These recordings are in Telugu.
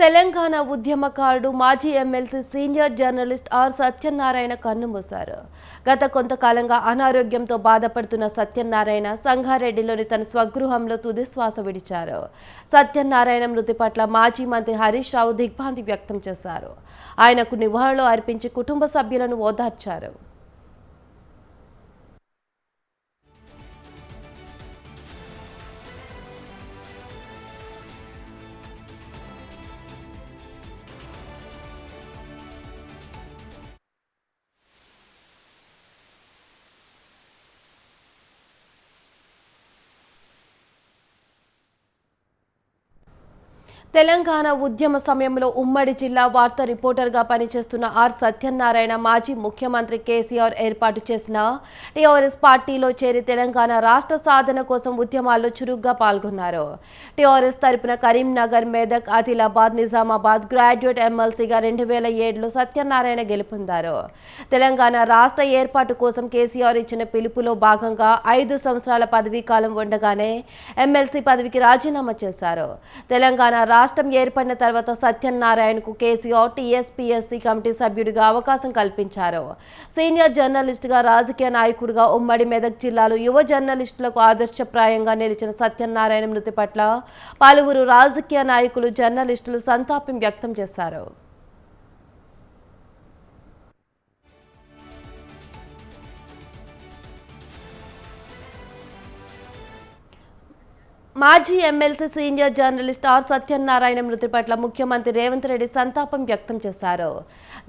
తెలంగాణ ఉద్యమకారుడు మాజీ MLC senior journalist R Satyanarayana కన్నుమూశారు. గత కొంతకాలంగా అనారోగ్యంతో బాధపడుతున్న సత్యనారాయణ సంగారెడ్డిలోని తన స్వగృహంలో తుది శ్వాస విడిచారు. సత్యనారాయణ మృతి పట్ల మాజీ మంత్రి హరీష్ రావు దిగ్భ్రాంతి వ్యక్తం చేశారు. ఆయనకు నివాళులు అర్పించి కుటుంబ సభ్యులను ఓదార్చారు. తెలంగాణ ఉద్యమ సమయంలో ఉమ్మడి జిల్లా వార్తా రిపోర్టర్గా పనిచేస్తున్న ఆర్ సత్యనారాయణ మాజీ ముఖ్యమంత్రి కేసీఆర్ ఏర్పాటు చేసిన టీఆర్ఎస్ పార్టీలో చేరి తెలంగాణ రాష్ట్ర సాధన కోసం ఉద్యమాల్లో చురుగ్గా పాల్గొన్నారు. టీఆర్ఎస్ తరపున కరీంనగర్ మెదక్ ఆదిలాబాద్ నిజామాబాద్ గ్రాడ్యుయేట్ ఎమ్మెల్సీగా రెండు వేల ఏడులో సత్యనారాయణ గెలుపొందారు. తెలంగాణ రాష్ట్ర ఏర్పాటు కోసం కేసీఆర్ ఇచ్చిన పిలుపులో భాగంగా ఐదు సంవత్సరాల పదవీ కాలం ఉండగానే ఎమ్మెల్సీ పదవికి రాజీనామా చేశారు. తెలంగాణ రాష్ట్రం ఏర్పడిన తర్వాత సత్యనారాయణకు కేసీఆర్ టీఎస్పీఎస్సీ కమిటీ సభ్యుడిగా అవకాశం కల్పించారు. సీనియర్ జర్నలిస్టుగా రాజకీయ నాయకుడిగా ఉమ్మడి మెదక్ జిల్లాలో యువ జర్నలిస్టులకు ఆదర్శప్రాయంగా నిలిచిన సత్యనారాయణ మృతి పట్ల పలువురు రాజకీయ నాయకులు జర్నలిస్టులు సంతాపం వ్యక్తం చేశారు. మాజీ MLC senior journalist R Satyanarayana మృతి పట్ల ముఖ్యమంత్రి రేవంత్ రెడ్డి సంతాపం వ్యక్తం చేశారు.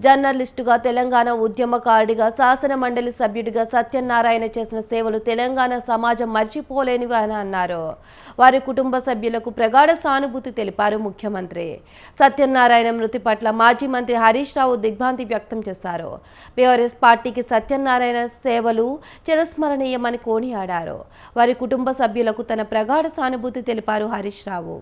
జర్నలిస్టుగా తెలంగాణ ఉద్యమకారుడిగా శాసన మండలి సభ్యుడిగా సత్యనారాయణ చేసిన సేవలు తెలంగాణ సమాజం మర్చిపోలేనివి అని అన్నారు. వారి కుటుంబ సభ్యులకు ప్రగాఢ సానుభూతి తెలిపారు ముఖ్యమంత్రి. సత్యనారాయణ మృతి పట్ల మాజీ మంత్రి హరీష్ రావు దిగ్భ్రాంతి వ్యక్తం చేశారు. బీఆర్ఎస్ పార్టీకి సత్యనారాయణ సేవలు చిరస్మరణీయమని కోనియాడారు. వారి కుటుంబ సభ్యులకు తన ప్రగాఢ సానుభూతి తెలిపారు హరీష్ రావు.